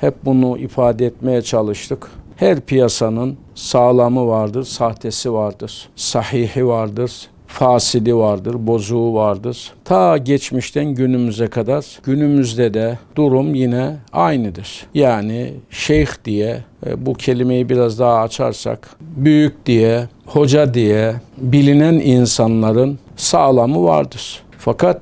Hep bunu ifade etmeye çalıştık. Her piyasanın sağlamı vardır, sahtesi vardır, sahihi vardır, fasidi vardır, bozuğu vardır. Ta geçmişten günümüze kadar günümüzde de durum yine aynıdır. Yani şeyh diye e, bu kelimeyi biraz daha açarsak büyük diye, hoca diye bilinen insanların sağlamı vardır. Fakat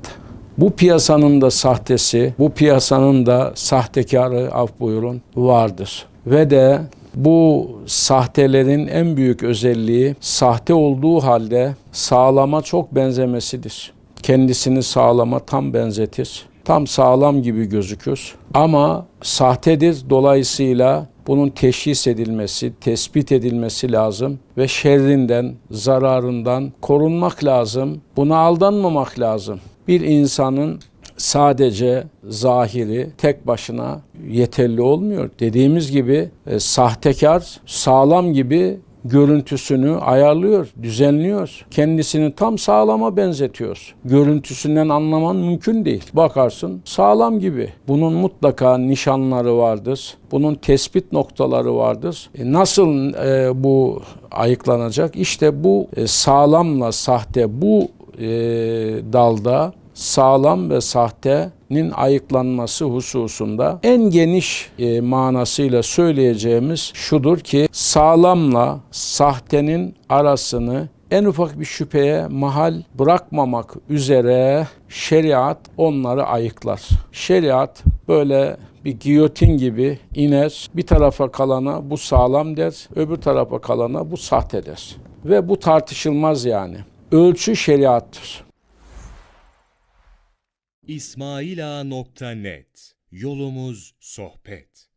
bu piyasanın da sahtesi, bu piyasanın da sahtekarı af buyurun vardır. Ve de bu sahtelerin en büyük özelliği sahte olduğu halde sağlama çok benzemesidir. Kendisini sağlama tam benzetir. Tam sağlam gibi gözükür. Ama sahtedir dolayısıyla bunun teşhis edilmesi, tespit edilmesi lazım ve şerrinden, zararından korunmak lazım. Buna aldanmamak lazım. Bir insanın sadece zahiri tek başına yeterli olmuyor. Dediğimiz gibi e, sahtekar sağlam gibi görüntüsünü ayarlıyor, düzenliyor. Kendisini tam sağlama benzetiyor. Görüntüsünden anlaman mümkün değil. Bakarsın sağlam gibi. Bunun mutlaka nişanları vardır. Bunun tespit noktaları vardır. E, nasıl e, bu ayıklanacak? İşte bu e, sağlamla sahte bu e, dalda sağlam ve sahtenin ayıklanması hususunda en geniş e, manasıyla söyleyeceğimiz şudur ki sağlamla sahtenin arasını en ufak bir şüpheye mahal bırakmamak üzere şeriat onları ayıklar. Şeriat böyle bir giyotin gibi iner. Bir tarafa kalana bu sağlam der, öbür tarafa kalana bu sahte der. Ve bu tartışılmaz yani. Ölçü şeriattır. İsmailağa.net Yolumuz sohbet.